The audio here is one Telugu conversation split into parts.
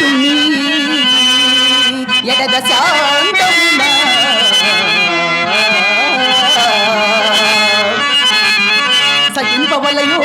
శాంతుని ఎడద శాంతమునా సహింపవలయో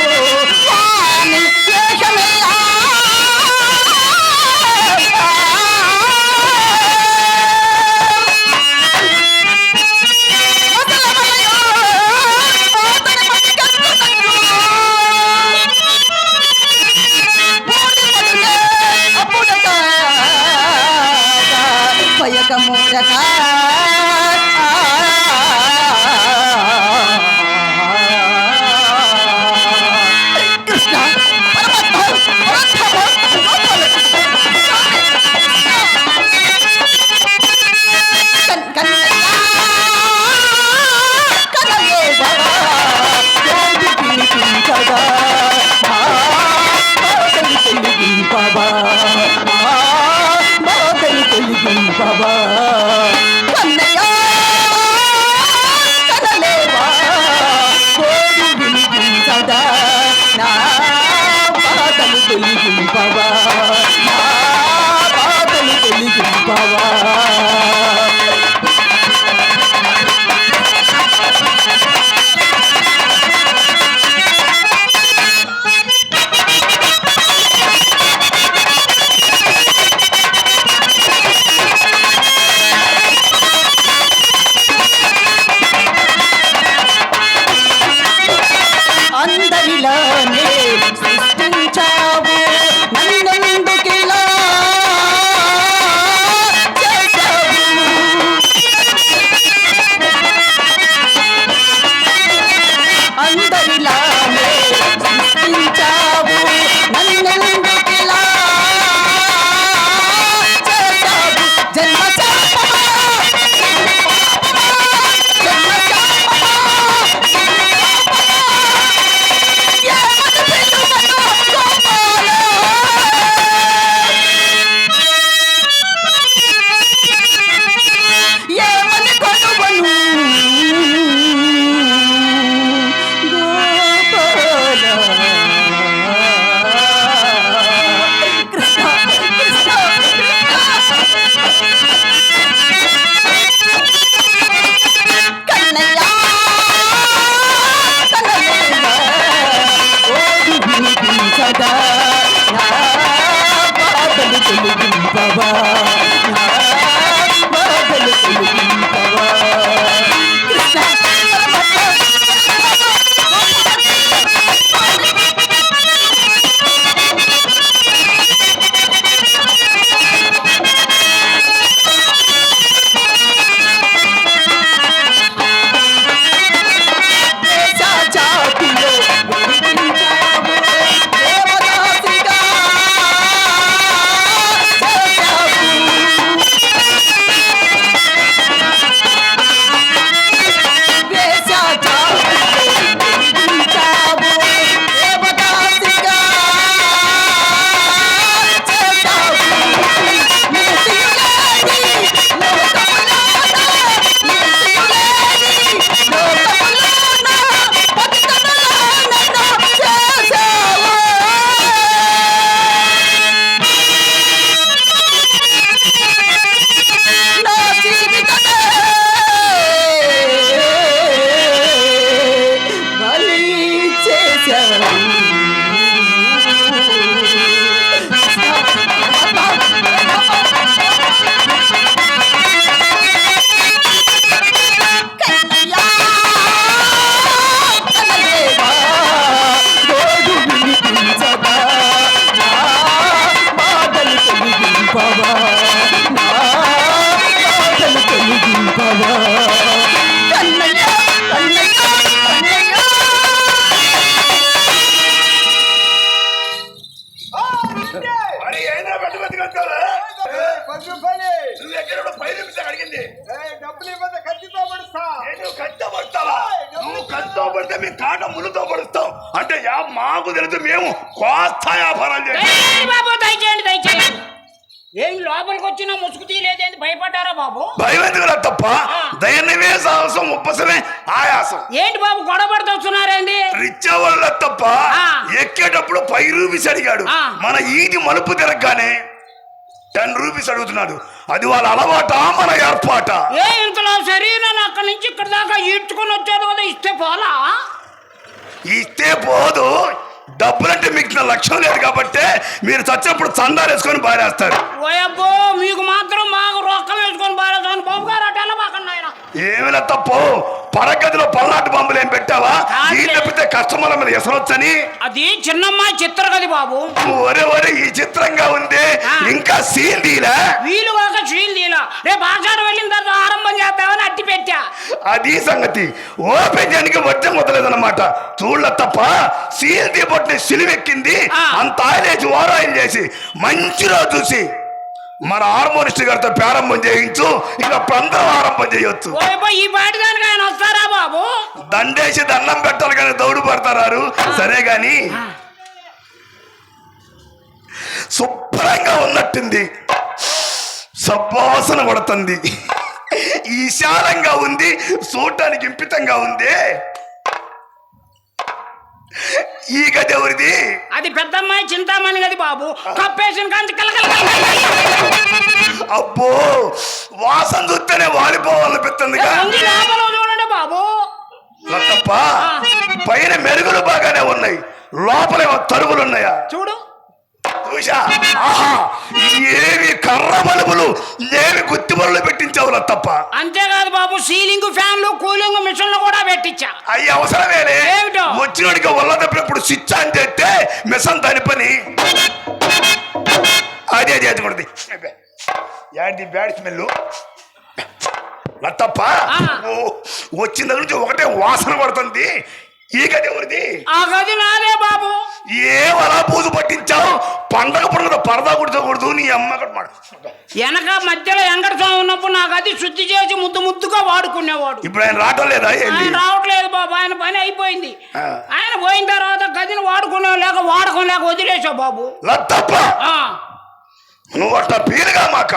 బాబు? భయం ఎందుకురా తప్ప దయనమే సాహసం ఉప్పసమే ఆయాసం. ఏంటి బాబు గొడవ పడుతున్నారండి రిచ్చా వల్ల తప్ప ఎక్కేటప్పుడు పై రూపీస్ అడిగాడు. మన ఈది మలుపు తిరగగానే టెన్ రూపీస్ అడుగుతున్నాడు. అది వాళ్ళ అలవాట మన ఏర్పాట? ఏ ఇంతలో శరీరం అక్కడి నుంచి ఇక్కడ దాకా ఈడ్చుకొని వచ్చారు కదా ఇస్తే పోలా? ఇస్తే పోదు. డబ్బులంటే మీకు లక్ష్యం లేదు కాబట్టి మీరు చచ్చినప్పుడు చందాలు వేసుకొని బారేస్తారు మీకు మాత్రం బాగా రొక్కం వేసుకొని బారేదాన్ని బాబు గారు ఏమైనా తప్పు? పడగదిలో పల్నాటి బొమ్మలు ఏం పెట్టావా? ఈ తప్పితే కస్టమర్ల మీద ఎసరొచ్చని? అది చిన్నమ్మాయి చిత్రగది బాబు. ఒరే ఒరే ఈ చిత్రంగా ఉంది. ఇంకా సీన్ తీలా వీలు ఒక శ్రీలు తీలా రేపు ఆచారం వెళ్ళిన తర్వాత ఆరంభం చేద్దామని అట్టి పెట్టా. అది సంగతి. ఓపెన్ చేయడానికి వడ్డం వదలేదన్నమాట చూళ్ళ తప్ప సీల్ దీపొట్టిని సిలివెక్కింది. అంత ఆయిలేసి ఓరాయిల్ చేసి మంచి రోజు చూసి మన హార్మోనిస్ట్ గారితో ప్రారంభం చేయించు ఇక అందరం ఆరంభం చేయొచ్చు. ఓయబ్బో ఈ పాటి దానికి ఆయన వస్తారా బాబు? దండేసి దండం పెట్టాలి కానీ దౌడు పడతారు సరే గాని శుభ్రంగా ఉన్నట్టుంది. సబ్వాసన కొడుతుంది. ఈశానంగా ఉంది చూడటానికి ఇంపితంగా ఉంది. ఈ గది ఎవరిది అది పెద్దమ్మాయి చింతామణి గది బాబు కప్పేసిన కాంచి కలకల అబ్బో వాసన చూస్తేనే వాలిపోవాలనిపిస్తుందిగా లోపల చూడండి బాబు లతప్ప పైన మెరుగులు బాగానే ఉన్నాయి లోపలేమో తరుగులు ఉన్నాయా చూడు చూసా ఆహా ఏమి కర్ర బలుపులు ఏమి గుత్తి బలులు పెట్టించావు తప్ప. అంతేకాదు బాబు సీలింగ్ ఫ్యాన్లు కూలింగ్ మిషన్లు కూడా పెట్టించా. అయ్యి అవసరమేలే. ఏమిటో? వచ్చినోడికి వల్ల తప్పినప్పుడు స్విచ్ ఆన్ చేస్తే మిషన్ దాని పని. అదే చేయకూడదు యాడిది బ్యాడ్ స్మెల్. ఓ, వచ్చిన దగ్గర నుంచి ఒకటే వాసన పడుతుంది. ఈ గది ఎవరిది? ఆ గది నాదే బాబు. ఏం అలా పూజ పట్టించావు? పండగ పండుగ పరదా కుడుతకూడదు నీ అమ్మ. వెనక మధ్యలో ఎంగడ స్వామి ఉన్నప్పుడు నా గది శుద్ధి చేసి ముద్దు ముద్దుగా వాడుకునేవాడు. ఇప్పుడు ఆయన రావటం లేదా? ఆయన రావట్లేదు బాబు ఆయన పని అయిపోయింది. ఆయన పోయిన తర్వాత గదిని వాడుకునే లేక వాడకం లేక వదిలేసావు బాబు. లత్తప్ప ఆ, నువ్వు అట్లా పీలుగా మాక.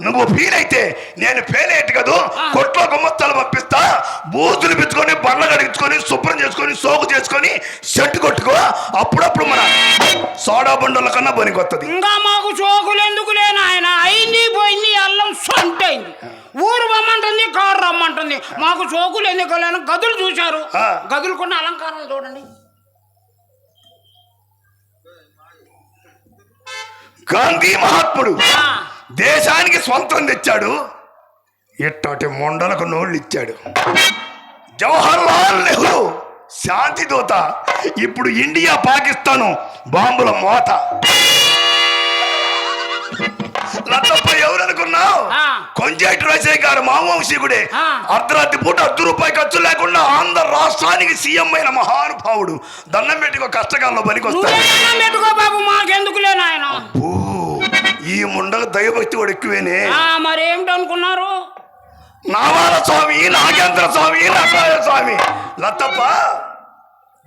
నువ్వు పీలైతే నేను పేలేట్ కదూ? కొట్లో గుమ్మస్తాలు పంపిస్తా బూతులు పిచ్చుకొని బండ్లు కడిగించుకొని శుభ్రం చేసుకొని సోకు చేసుకొని సెట్ కొట్టుకో. అప్పుడప్పుడు మన సోడా బండుల కన్నా పనికొత్తది ఇంకా మాకు చోకులు ఎందుకు లేని ఆయన అయింది పోయింది అల్లం సొంటైంది. ఊరు రమ్మంటుంది కారు రమ్మంటుంది. మాకు చోకులు ఎందుకు లేని గదులు చూశారు. ఆ. గదులుకున్న అలంకారం చూడండి. గాంధీ మహాత్ముడు. దేశానికి స్వంతం తెచ్చాడు. ఇట్టటి మొండలకు నోళ్ళు ఇచ్చాడు జవహర్లాల్ నెహ్రూ శాంతి దూత. ఇప్పుడు ఇండియా పాకిస్తాను బాంబుల మోత. లతప్ప ఆ. కొంజేటి రాజయ్య గారు మామవంశీకుడే. అర్ధరాత్రి పూట అర్ధ రూపాయి ఖర్చు లేకుండా ఆంధ్ర రాష్ట్రానికి సీఎం అయిన మహానుభావుడు దండం పెట్టి ఒక కష్టకాలంలో పనికొస్తాడు. పెట్టుకో ఈ ముండకు దైవభక్తి కూడా ఎక్కువేనే మరి ఏమిటి అనుకున్నారు నామాల స్వామి నాగేంద్ర స్వామి నటాయ స్వామి లత్తప్ప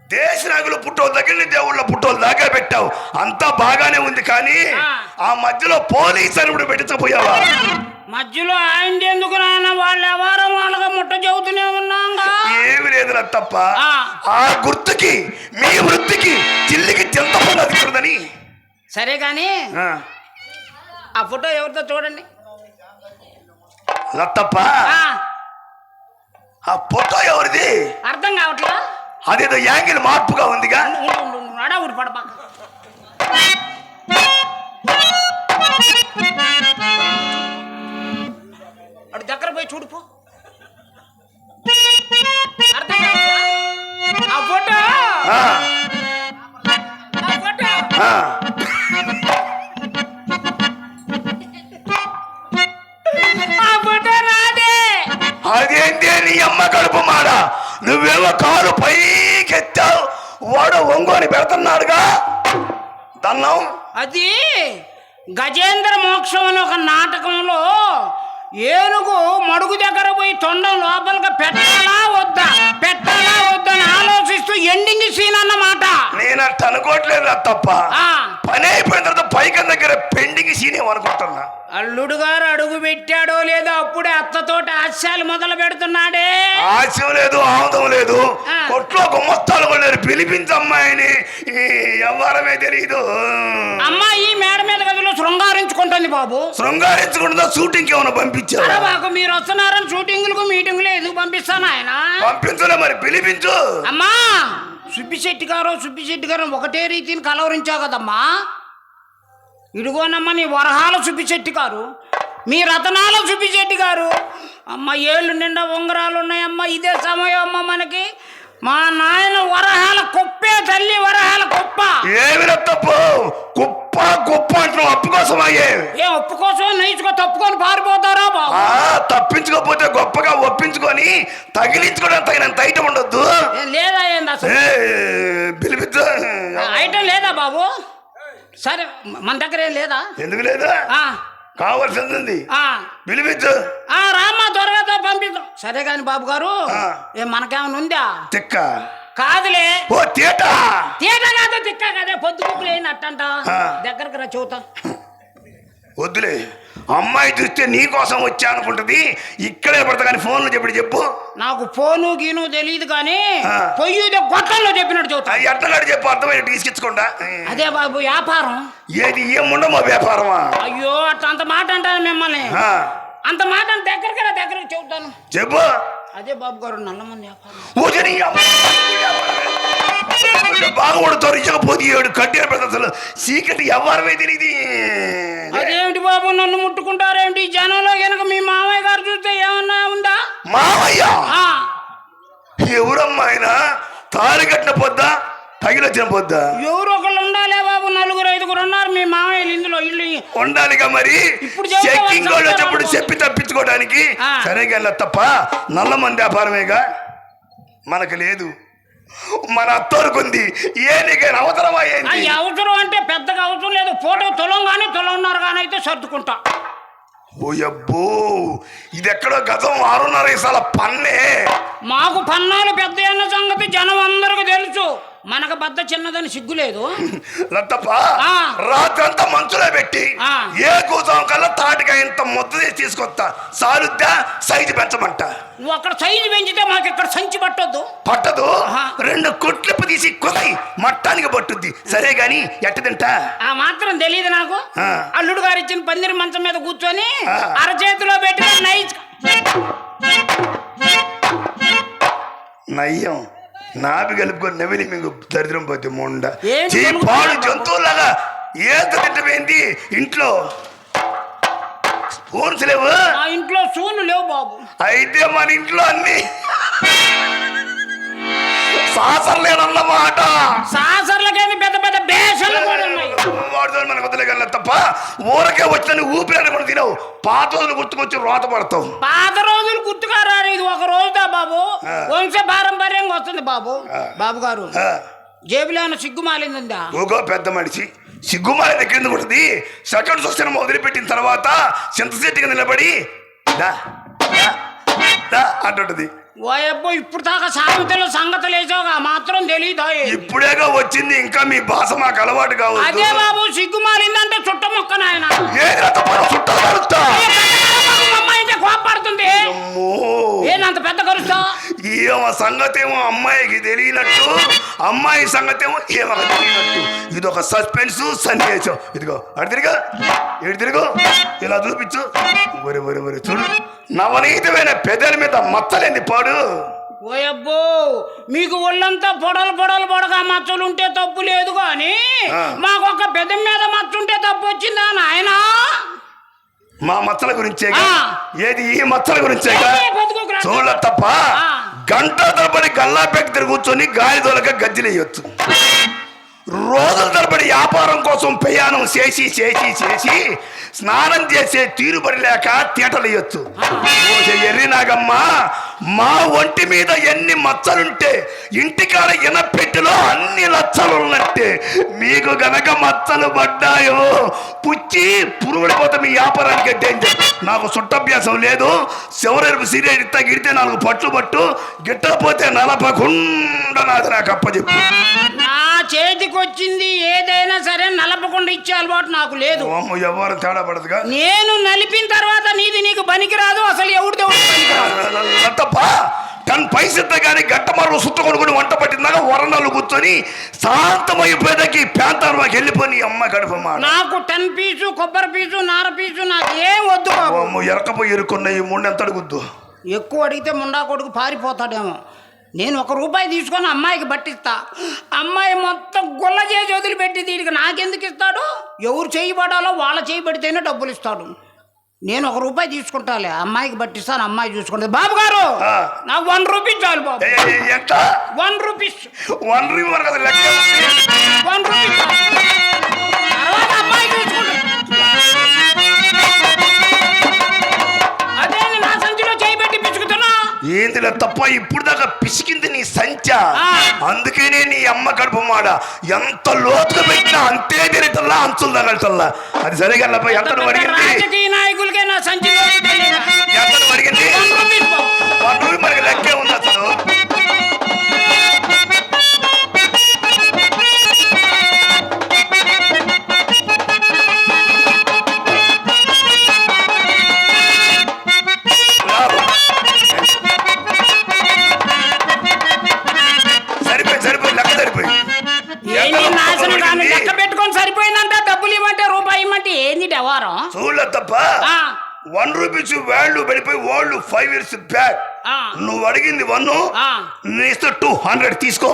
దేశ నాగులు పుట్టోల దగ్గర దేవుళ్ళ పుట్టోల దాకా పెట్టావు. అంతా బాగానే ఉంది కానీ ఆ. ఆ మధ్యలో పోలీస్ అని కూడా పెట్టించపోయావా మధ్యలో ఆయన ఎందుకు నాయన? వాళ్ళు ఎవరో? వాళ్ళగా ముట్ట చెబుతూనే ఉన్నాగా. ఏమి లేదు లత్తప్ప ఆ. గుర్తుకి మీ వృత్తికి చిల్లికి చింతపండు అదికున్నదని సరే కానీ ఆ. ఫోటో ఎవరితో చూడండి. లత్తప్ప ఆ, ఫోటో ఎవరిది? అర్థం కావట్లా? అదేదో యాంగిల్ మార్పుగా ఉందిగా. నడా ఊరి పడపా దగ్గర పోయి చూడుపో? ఆ ఫోటో? ఆ, ఆ ఫోటో? ఆ. ఆ ఫోటో నాదే అదేంటి నీ అమ్మ కడుపు మాడ? నువ్వేమో కాలు పైకెత్తావు. వాడు ఒంగోని పెడుతున్నాడుగా. దన్నం. అది గజేంద్ర మోక్షం అనే ఒక నాటకంలో ఏనుగు మడుగు దగ్గర పోయి తొండం లోపలికి పెట్టాలా వద్దా? పెట్టాలా వద్దా అని ఆలోచిస్తూ ఎండింగ్ సీన్ అన్నమాట. నేను అట్ట అనుకోవట్లేదు తప్ప. పని అయిపోయిన తర్వాత పైకం దగ్గర పెండింగ్ సీన్ ఏమనుకుంటున్నా అల్లుడు గారు అడుగు పెట్టాడో లేదో అప్పుడే అత్తతోటి హాస్యాలు మొదలు పెడుతున్నాడే. ఆశయం లేదు ఆముదం లేదు. కొట్లో గుమ్మస్తాలు కొన్నారు పిలిపించమ్మాయిని ఈ వ్యవహారమే తెలియదు అమ్మాయి మేడ మీద గదిలో శృంగారం శృంగారించుకుంటుంది బాబు. శృంగారించకుండా షూటింగ్ ఏమైనా పంపించావు? అరే బాబు మీరు వస్తున్నారని షూటింగులకు మీటింగులు ఎందుకు పంపిస్తాను ఆయన? పంపించలే మరి పిలిపించు. అమ్మా సుబ్బిశెట్టి గారు సుబ్బిశెట్టి గారు ఒకటే రీతిని కలవరించావు కదమ్మా. ఇడుగోనమ్మా నీ వరహాల సుబ్బిశెట్టి గారు. మీ రతనాల సుబ్బిశెట్టి గారు. అమ్మ ఏళ్ళు నిండా ఉంగరాలు ఉన్నాయమ్మా ఇదే సమయం అమ్మ మనకి. మా నాయన వరహాల కుప్పే తల్లి వరహాల కుప్ప. ఏమి తప్పు? కుప్ప కుప్ప అంటున్నావు అప్పు కోసం అయ్యే ఏ ఒప్పు కోసం నైచుకో తప్పుకొని పారిపోతారా బాబు. తప్పించుకోకపోతే గొప్పగా ఒప్పించుకొని తగిలించుకోవడానికి తగినంత ఐటమ్ ఉండొద్దు. లేదా ఏంది అసలు? ఏ, పిలిపించు ఐటమ్ లేదా బాబు సరే మన దగ్గర ఏం లేదా? ఎందుకు లేదా? ఆ, కావాల్సింది ఉంది ఆ. పిలిపించు ఆ రామ్మా త్వరగా పంపిద్దాం. సరే కాని బాబు గారు మనకేమైనా ఉందా? తిక్క. కాదులే. ఓ తీట తీట కాదు తిక్క కదే పొద్దు అయినట్టంట. ఆ. దగ్గరకు రా చూతా వద్దులే. అమ్మాయి చూస్తే నీ కోసం వచ్చా అనుకుంటది. ఇక్కడే పడతా కానీ ఫోన్లో చెప్పి చెప్పు. నాకు ఫోను గీను తెలియదు కానీ. పొయ్యి గొట్టంలో చెప్పినట్టు చూతా ఎట్టలాడు చెప్పు అర్థమైన తీసుకించకుండా అదే బాబు వ్యాపారం. ఏది ఏముండమో వ్యాపారమా? అయ్యో అట్ట అంత మాట అంటాను మిమ్మల్ని. అంత మాట అంటే దగ్గరికి దగ్గరికి చెబుతాను. చెప్పు. అదే బాబు గారు నల్లమంది వ్యాపారం. ఊజని అమ్మ. బాగా కొడతారు ఇచ్చకపోతే ఏడు కట్టిన అసలు చీకటి ఎవరమే తెలియదు. అదేమిటి బాబు నన్ను ముట్టుకుంటారేమిటి? జనంలో కనుక మీ మామయ్య గారు చూస్తే ఏమన్నా ఉందా? మావయ్య ఆ, ఎవరమ్మా ఆయన? తాళి కట్టిన పొద్దా? తగిలొచ్చిన పొద్దా? ఎవరు ఒకళ్ళు ఉండాలే బాబు నలుగురు ఐదుగురు ఉన్నారు. మీ మామయ్యలు ఇందులో ఇల్లు ఉండాలిగా మరి. చెక్కింగ్ వచ్చేప్పుడు. చెప్పి తప్పించుకోవడానికి. సరేగా తప్ప. నల్ల మంది వ్యాపారమేగా? మనకు లేదు. మన అత్తోరుకుంది ఏ నీకైనా ఆ, ఏంటి? ఈ అవసరం అంటే పెద్దగా అవసరం లేదు. ఫోటో తులం కానీ తులంన్నర కానీ అయితే సర్దుకుంటా. ఓ అబ్బో ఇది ఎక్కడో గతం ఆరున్నర ఇసాల పన్నే. మాకు పన్నాలు పెద్ద అన్న సంగతి జనం అందరికి తెలుసు. మనకు బద్ద చిన్నదని సిగ్గులేదు లత్తప్ప ఆ. రాత్రంతా మంచులో పెట్టి. ఏ కూసం కల్లా తాటిగా ఇంత ముద్ద చేసి తీసుకొస్తా సాలుద్దా సైజు పెంచమంట నువ్వు అక్కడ సైజు పెంచితే మాకు ఇక్కడ సంచి పట్టొద్దు పట్టదు. రెండు కొట్లిప్పు తీసి కుదై మట్టానికి పట్టుద్ది సరే గాని ఎట్ట తింటా ఆ మాత్రం తెలియదు నాకు. అల్లుడు గారు ఇచ్చిన పందిరి మంచం మీద కూర్చొని. అరచేతిలో పెట్టి నైజ్ నయ్యం నాపి కలుపుకొని నవిలి మీకు దరిద్రం పోతే మొండ. పాడు? జంతువులాగా ఏత తింటమేంటి ఇంట్లో స్పూన్స్ లేవు. ఇంట్లో సూను లేవు బాబు. అయితే మన ఇంట్లో అన్ని సాసర్లేనన్నమాట. సాసర్లకేమి పెద్ద బేషన్లు కూడా ఉన్నాయి. వాడితో మనకు వదిలేగల తప్ప? ఊరకే వచ్చిన ఊపిరి కూడా తినవు. పాత రోజులు గుర్తుకొచ్చి రోత పడతావు. పాత రోజులు గుర్తుగా రారు ఇది ఒక రోజుదా బాబు. వంశ పారంపర్యంగా వస్తుంది బాబు. బాబు గారు జేబులో ఏమైనా సిగ్గు మాలిందా ఊగో పెద్ద మనిషి. సిగ్గుమాల దగ్గర ఉంటుంది సెకండ్ సినిమా వదిలిపెట్టిన తర్వాత చింతశెట్టిగా నిలబడి దా దా, దా అంటుంటది. ఓ అబ్బో ఇప్పుడు దాకా సామెతలు సంగతులు వేసావుగా మాత్రం తెలియదా ఇప్పుడేగా వచ్చింది ఇంకా మీ భాష మాకు అలవాటు కావద్దు. అదే బాబు సిగ్గు మాలిందంటే చుట్ట మొక్క నాయన. కోపడుతుంది? ఏందంత పెద్ద కరుస్తా ఏమో అమ్మాయికి తెలియనట్టు అమ్మాయి సంగతి ఏమో తెలియనట్టు. ఇది ఒక సస్పెన్స్ సన్నివేశం ఇదిగో ఇటు తిరుగు ఇలా చూపించు. ఒరి ఒరి ఒరి చూడు. నవనీతమైన పెదల మీద మచ్చలేంది పాడు. ఓయబ్బో మీకు ఒళ్ళంతా పొడలు పొడలు పొడగా మచ్చలు ఉంటే తప్పు లేదు కానీ. మాకు ఒక పెద్ద మీద మచ్చ ఉంటే తప్పు వచ్చిందా నాయనా? మా మచ్చల గురించేగా? ఆ. ఏది ఈ మచ్చల బతుకుకురా. చూడ తప్ప. గంట తరబడి గల్లా పెట్టి కూర్చొని గాలి దొలక గజ్జిలేయొచ్చు. రోజుల తరబడి వ్యాపారం కోసం ప్రయాణం చేసి చేసి చేసి స్నానం చేసే తీరుబడి లేక తీటలేయొచ్చు ఎర్రి నాగమ్మ మా ఒంటి మీద ఎన్ని మచ్చలుంటే ఇంటికాడ ఇనపెట్టెలో అన్ని లచ్చలు ఉన్నట్టే మీకు గనక మచ్చలు పడ్డాయో పుచ్చి పురుగుడిపోతే మీ వ్యాపారానికి డేంజర్ నాకు సుట్టభ్యాసం లేదు. శివరేపు సీరియల్ ఇస్తా గిడితే నాలుగు పట్లు పట్టు. గిట్టకపోతే నలపకుండా నాది నాకు అప్పచెప్పు. నా చేతికి వచ్చింది ఏదైనా సరే నలపకుండా ఇచ్చే అలవాటు నాకు లేదు. ఎవరు తేడా పడదుగా? నేను నలిపిన తర్వాత నీది నీకు పనికిరాదు అసలు ఎవరు పనికిరాదు? తప్ప తన పైసెత్త కానీ గట్ట మరో సుత్త కొనుక్కొని వంట పట్టిందాక వరండాలు కూర్చొని శాంతమైపోయేదాకి ప్రాంతాలు మాకు వెళ్ళిపోయి అమ్మ గడప మాట. నాకు టెన్ పీసు కొబ్బరి పీసు నార పీసు నాకు ఏం వద్దు ఎరకపోయి ఎరుకున్న ఈ మూడు ఎంత అడుగుద్దు ఎక్కువ అడిగితే ముండా కొడుకు పారిపోతాడేమో. నేను ఒక రూపాయి తీసుకొని అమ్మాయికి పట్టిస్తా. అమ్మాయి మొత్తం గుల్ల చేసి వదిలిపెట్టి దీనికి నాకెందుకు ఇస్తాడు? ఎవరు చేయి పడాలో వాళ్ళ చేయి పడితేనే డబ్బులు ఇస్తాడు. నేను ఒక రూపాయి తీసుకుంటాలే అమ్మాయికి పట్టిస్తాను అమ్మాయి చూసుకుంటుంది. బాబు గారు. నాకు వన్ రూపీస్ చాలు బాబు. One rupees. One one rupees ఏందిలే తప్ప ఇప్పుడు దాకా పిసికింది నీ సంచ. అందుకనే నీ అమ్మ కడుపు మాడ. ఎంత లోతుగా పెట్టినా అంతే తిరుగుతల్లా అంచులు తగలుతల్లా. అది సరిగా ఎంత అడిగింది. ఎంత అడిగింది మనకి లెక్కే వ్యవహారం చూడలే తప్ప వన్ రూపీస్ వాల్యూ పడిపోయి వాళ్ళు ఫైవ్ ఇయర్స్ బ్యాక్ నువ్వు అడిగింది వన్ ఇస్తే టూ హండ్రెడ్ తీసుకో.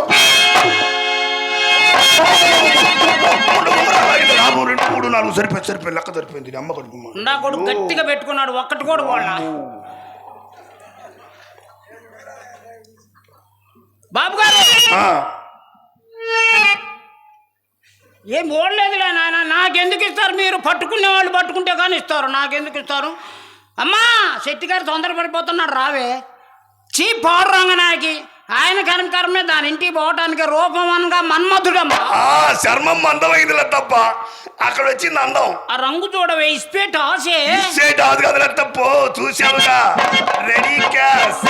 రెండు మూడు నాలుగు సరిపోయి సరిపోయి లెక్క సరిపోయింది. అమ్మ కడుపు నా కొడుకు గట్టిగా పెట్టుకున్నాడు ఒక్కటి కూడా వాళ్ళ బాబు గారు ఏం ఓడలేదులే నాయన. నాకెందుకు ఇస్తారు మీరు? పట్టుకునే వాళ్ళు పట్టుకుంటే కానీ ఇస్తారు. నాకెందుకు ఇస్తారు? అమ్మా శెట్టి గారు తొందరపడిపోతున్నాడు. రావే. చీ పౌరు రంగనాయకి ఆయన కనకరమే దాని ఇంటికి పోవటానికి రూపం అనగా మన్మధుడమ్మా చర్మం అందమైందిలే తప్ప. అక్కడ వచ్చింది అందం ఆ రంగు చూడవే ఇస్పేట ఆసే ఇచ్చేటి అది కదలే తప్పు. చూసావుగా రెడీ క్యాష్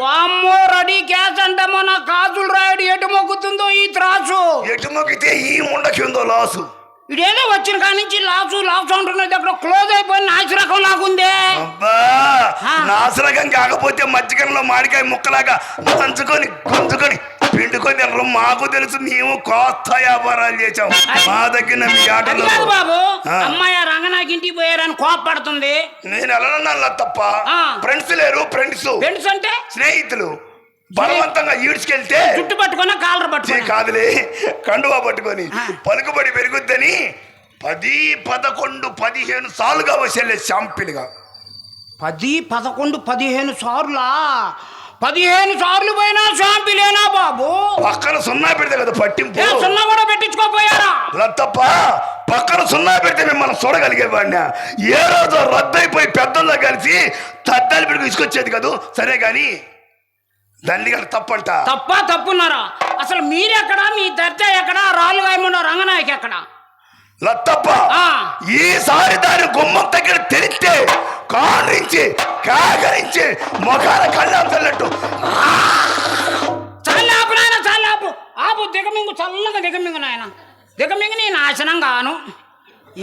వామ్మో రెడీ క్యాష్ అంటే మన కాజులు రాయడు ఎటు మొక్కుతుందో ఈ త్రాసు? ఎటు మొక్కితే ఈ ముండకిందో లాసు? ఇదేదో వచ్చిన కాడి నుంచి లాసు లాసు అంటున్నది అక్కడ క్లోజ్ అయిపోయిన నాసిరకం లాగుందే. నాసరకం కాకపోతే మజ్జిగంలో మామిడికాయ ముక్కలాగా దంచుకొని గుంజుకొని పిండుకొని తినరు. మాకు తెలుసు మేము కొత్త వ్యాపారాలు చేసాం మా దగ్గర బాబు. అమ్మాయి రంగనాకి ఇంటికి పోయారని కోపడుతుంది. నేను వెళ్ళనన్నా తప్ప. ఫ్రెండ్స్ లేరు ఫ్రెండ్స్ ఫ్రెండ్స్ అంటే? స్నేహితులు. బలవంతంగా ఈడ్చుకెళ్తే జుట్టు పట్టుకున్నా కాలర్ చీ పట్టుకున్నా. కాదులే కండువా పట్టుకొని. పలుకుబడి పెరుగుద్దని పది పదకొండు పదిహేను సార్లుగా వచ్చే శాంపిల్గా పది పదకొండు పదిహేను సార్లా? పదిహేను సార్లు పోయినా షాంపిలేనా బాబు? పక్కన సున్నా పెడితే కదా పట్టింపు. సున్నా కూడా పెట్టించుకోపోయారా? తప్ప పక్కన సున్నా పెడితే మిమ్మల్ని చూడగలిగేవాడినా. ఏ రోజు రద్దయిపోయి పెద్దల్లో కలిసి తద్దాలు పెట్టుకు తీసుకొచ్చేది కదూ. సరే గాని దండి గారు తప్పంట. తప్ప తప్పున్నారా? అసలు మీరెక్కడా? మీ దర్జా ఎక్కడా? రాళ్ళు గాయముండో రంగనాయకి ఎక్కడా? లత్తప్ప ఆ. ఈసారి దాని గుమ్మం దగ్గర తెరిస్తే కారించి కాకరించి ముఖాల కళ్ళ తల్లట్టు చాలు ఆపు నాయన చాలు ఆపు. ఆపు దిగమింగు చల్లగా దిగమింగు నాయన. దిగమింగు నీ నాశనం గాను.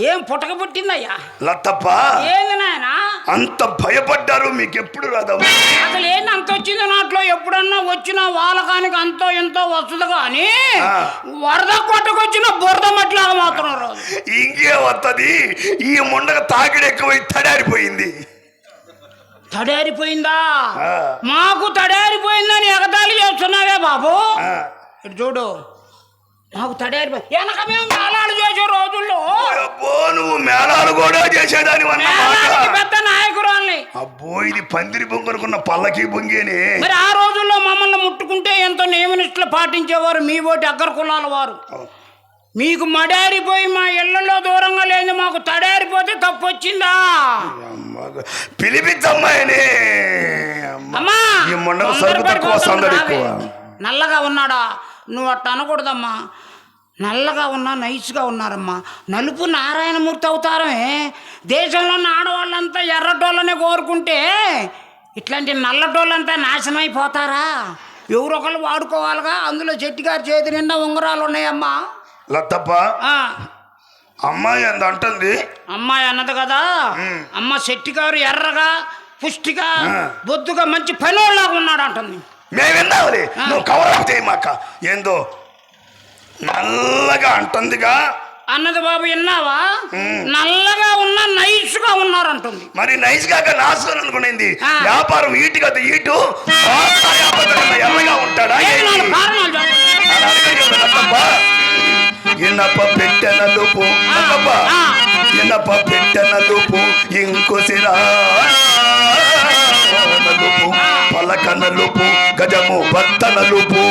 ఏం పుట్టక పుట్టిందయ్యా? లత్తప్ప ఏంది నాయన? అంత భయపడ్డారు మీకు ఎప్పుడు రాదమ్మ? అసలు ఏంది అంత వచ్చింది నాట్లో. ఎప్పుడన్నా వచ్చిన వాళ్ళకానికి అంతో ఎంతో వస్తుంది కానీ. వరద కొట్టకొచ్చిన బురద మట్లాగా మాత్రం రాదు. ఇంకే వత్తది? ఈ ముండగ తాకిడి ఎక్కువై తడారిపోయింది. తడారిపోయిందా. మాకు తడారిపోయిందని ఎగతాళి చేస్తున్నావే బాబు. చూడు. మాకు తడారిపోయి వెనక మేము మేళాలు చేసే రోజుల్లో అబ్బో నువ్వు మేళాలు కూడా చేసేదాని పెద్ద నాయకురాల్ని. అబ్బో ఇది పందిరి బొంగనుకున్న పల్లకి బొంగేనే. మరి ఆ రోజుల్లో మమ్మల్ని ముట్టుకుంటే ఎంతో నియమనిష్టలు పాటించేవారు? మీ ఓటి అగ్గర కులాల వారు. మీకు మడారిపోయి మా ఇళ్ళలో దూరంగా లేదు మాకు తడారిపోతే తప్పు వచ్చిందా పిలిపించమ్మాయని. నల్లగా ఉన్నాడా? నువ్వు అట్ట అనకూడదమ్మా. నల్లగా ఉన్నా నైస్గా ఉన్నారమ్మా. నలుపు నారాయణమూర్తి అవుతారమే. దేశంలో ఉన్న ఆడవాళ్ళంతా ఎర్రటోళ్ళనే కోరుకుంటే ఇట్లాంటి నల్లటోళ్ళంతా నాశనం అయిపోతారా ఎవరొకళ్ళు వాడుకోవాలిగా? అందులో చెట్టిగారి చేతి నిండా ఉంగరాలు ఉన్నాయమ్మా. లత్తప్ప అమ్మాయి అంత అంటుంది. అమ్మాయి అన్నది కదా. అమ్మ శెట్టి గారు ఎర్రగా పుష్టిగా. బొద్దుగా మంచి పనివాళ్ళలాగా ఉన్నాడు అంటుంది మేము విన్నావులే. నువ్వు కవర్ అప్ చేయమాక ఏందో నల్లగా అంటుందిగా. అన్నది బాబు విన్నావా? నల్లగా ఉన్న నైస్గా ఉన్నారు అంటుంది మరి నైస్ గాక నాసుకొని అనుకునేది. వ్యాపారం ఈటు కదా ఈటు ఎర్రగా ఉంటాడా. ఇనప పెట్టెన లుపు పెట్టెన లుపు ఇంకొసిరా నలుపు పలక నలుపు గజము భర్త నలుపు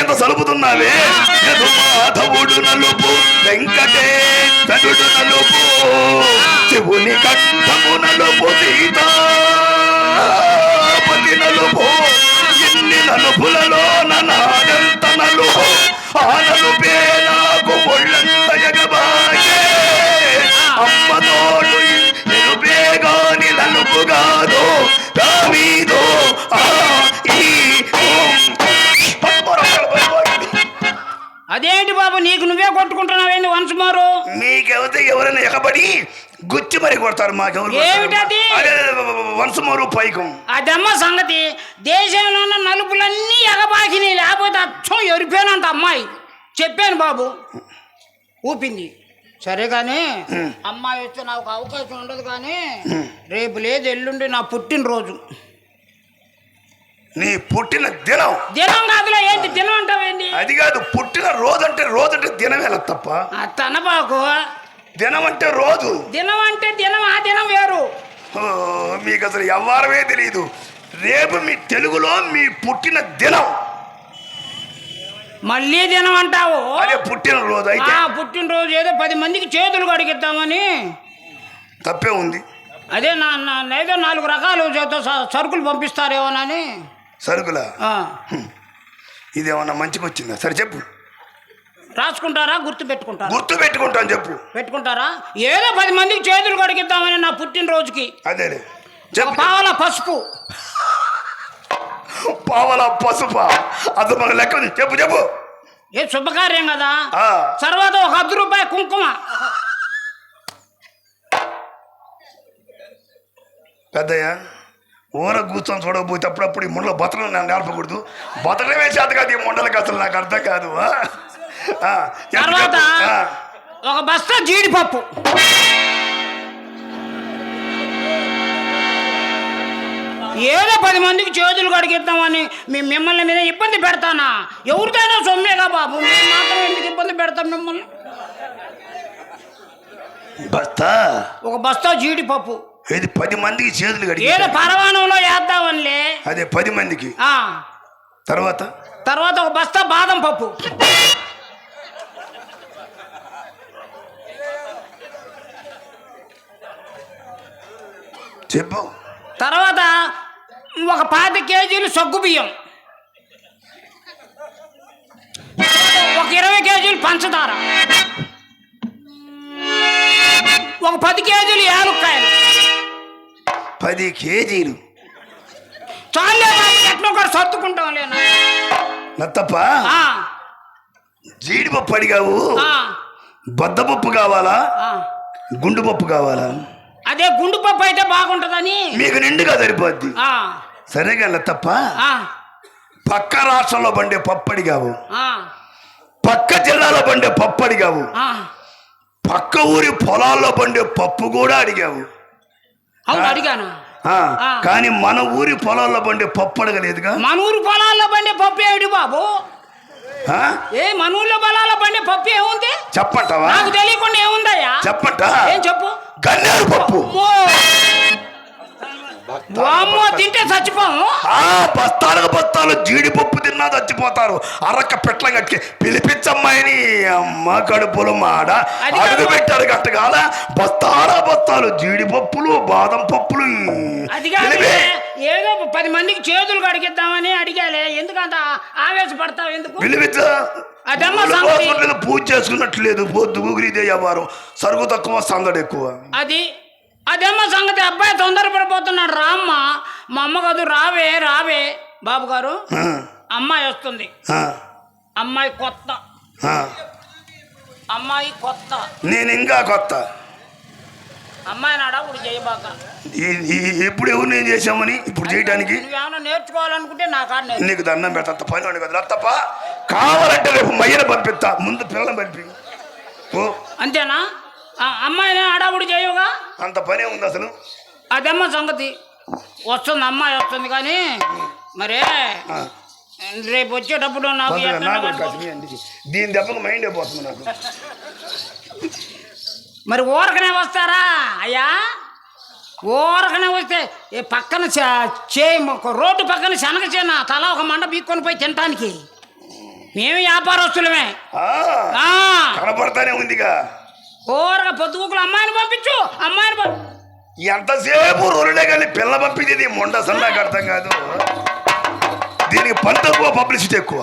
ఎంత సలుపుతున్నావే? ఎదు మాధవుడు నలుపు వెంకటేశ్వరుడు నలుపు శివుని కంఠము నలుపు సీతాపతి నలుపు ఎన్ని నలుపులలో నాగంత నలుపు ఆ నలుపే నాకు ఒళ్ళంత ఎగబాయే బాబు నీకు నువ్వే కొట్టుకుంటున్నావేంది వన్స్ మోరు మీకెవరితే ఎవరైనా ఎగబడి గుచ్చి మరి కొడతారు మాకెవరు ఏమిటది? మోరు పైకం. అదమ్మ సంగతి. దేశంలో ఉన్న నలుపులన్నీ ఎగబాకినాయి లేకపోతే అచ్చం ఎరిపోయినంత అమ్మాయి. చెప్పాను బాబు. ఊపింది. సరే కానీ అమ్మాయి వస్తే నాకు అవకాశం ఉండదు కానీ రేపు లేదు ఎల్లుండి నా పుట్టినరోజు. నీ పుట్టిన దినం. దినం కాదులే ఏంటి దినం అంటావేంటి అది కాదు పుట్టిన రోజు అంటే రోజు అంటే దినం ఎలా తప్ప తనబాకు దినం అంటే రోజు. దినం అంటే దినం ఆ దినం వేరు. మీకు అసలు ఎవ్వరమే తెలియదు రేపు మీ తెలుగులో మీ పుట్టిన దినం. మళ్ళీ దినం అంటావు? అదే పుట్టిన రోజు అయితే. ఆ పుట్టినరోజు ఏదో పది మందికి చేతులు కడిగిద్దామని. తప్పే ఉంది. అదే నా ఏదో నాలుగు రకాలు చేత సరుకులు పంపిస్తారేమోనని. సరుకుల? ఆ, ఇదేమన్నా మంచిగా వచ్చిందా? సరే చెప్పు. రాసుకుంటారా? గుర్తు పెట్టుకుంటారా? గుర్తు పెట్టుకుంటాను చెప్పు. పెట్టుకుంటారా? ఏదో పది మందికి చేతులు కడిగిద్దామని నా పుట్టినరోజుకి. చెప్పు. పావల పసుపు. పావల పసుప? అది మన లెక్క. చెప్పు చెప్పు. ఏ శుభకార్యం కదా? తర్వాత ఒక అర్ధ రూపాయి కుంకుమ. పెద్దయ్య. ఊర కూర్చొని చూడకపోతే అప్పుడప్పుడు ఈ ముండలో బతకడం నేను నేర్పకూడదు. బతకడమే చేత కాదు ఈ ముండలకి అసలు నాకు అర్థం కాదు. తర్వాత ఒక బస్తా జీడిపప్పు. ఏదో పది మందికి చేతులు కడిగిద్దామని మీ మిమ్మల్ని మీద ఇబ్బంది పెడతానా? ఎవరికైనా సొమ్మేగా బాబు. మేము మాత్రం ఎందుకు ఇబ్బంది పెడతాం మిమ్మల్ని? బస్తా? ఒక బస్తా జీడిపప్పు. ఇది పది మందికి చేతులు కడిగి ఏదో పరవానంలో వేద్దామనిలే. అదే పది మందికి. తర్వాత? తర్వాత ఒక బస్తా బాదం పప్పు. చెప్పు. తర్వాత ఒక పాతి కేజీలు సగ్గు బియ్యం. ఒక ఇరవై కేజీలు పంచదార. ఒక పది కేజీలు యాలుక్కాయలు. పది కేజీలు. నత్తప్ప జీడిపప్పు అడిగావు బద్దపప్పు కావాలా? ఆ. గుండు పప్పు కావాలా? అదే గుండు పప్పు అయితే బాగుంటుందని. మీకు నిండుగా సరిపోద్ది. సరేగా నత్తప్ప పక్క రాష్ట్రంలో పండే పప్పు అడిగావు పక్క జిల్లాలో పండే పప్పు అడిగావు. పక్క ఊరి పొలాల్లో పండే పప్పు కూడా అడిగావు. అవును అడిగాను. కానీ మన ఊరి పొలాల్లో పండే పప్పు అడగలేదుగా మన ఊరు పొలాల్లో పండే పప్పు ఏమిటి బాబు? ఏ మన ఊర్లో పొలాల్లో పండే పప్పు ఏముంది? చెప్పంటావా? నాకు తెలియకుండా ఏముందయ్యా? చెప్పంట? ఏం చెప్పు? గన్నేరు పప్పు! వామ్మో తింటే చచ్చిపోము బస్తాలకు బస్తాలు జీడిపప్పు తిన్నా చచ్చిపోతారు. అరక్క పెట్ల కట్టి పిలిపించమ్మాయిని అమ్మ కడుపులు మాడ. అడుగు పెట్టారు గట్టగాల బస్తాల బస్తాలు జీడిపప్పులు బాదం పప్పులు. ఏదో పది మందికి చేతులు కడిగిద్దామని అడిగాలే. ఎందుకంత ఆవేశపడతావు? ఎందుకు? పిలిపించ. పూజ చేసుకున్నట్లేదు పొద్దు గుగిరిదే వ్యాపారం. సరుకు తక్కువ సందడి ఎక్కువ. అది అదేమ్మా సంగతి అబ్బాయి తొందరపడిపోతున్నాడు. రామ్మ మా అమ్మ కాదు రావే రావే. బాబు గారు అమ్మాయి వస్తుంది. అమ్మాయి కొత్త. అమ్మాయి కొత్త. నేను ఇంకా కొత్త. అమ్మాయిని అడవుడు చేయబాక ఈ- ఈ- ఇప్పుడు ఎవరు నేను చేశామని ఇప్పుడు చేయడానికి నువ్వేమైనా నేర్చుకోవాలనుకుంటే నా నేర్చు. నీకు దండం పెట్ట పని వాడు కదా. తప్ప కావాలంటే రేపు మయ్యను పంపిస్తా. ముందు పిల్లలను పంపి. అంతేనా? అమ్మాయిని అడవుడు చేయవుగా? అంత పనే ఉంది అసలు. అదమ్మ సంగతి. వస్తుంది అమ్మాయి వస్తుంది కానీ మరే రేపు వచ్చేటప్పుడు నాకు. దీని దెబ్బకు మైండ్ అయిపోతుంది నాకు. మరి ఊరకనే వస్తారా? అయ్యా? ఊరకనే వస్తే ఏ పక్కన చే- రోడ్డు పక్కన శనగ చేన తల ఒక మండ బీక్కొని పోయి తినటానికి. మేము వ్యాపారస్తులమే. కనపడతానే ఉందిగా. ఓరా పొద్దుకులు అమ్మాయిని పంపించు. అమ్మాయిని ఎంతసేపు రోజులే కానీ పిల్ల పంపించేది మొండ సన్నాకు అర్థం కాదు. దీనికి పని తక్కువ పబ్లిసిటీ ఎక్కువ.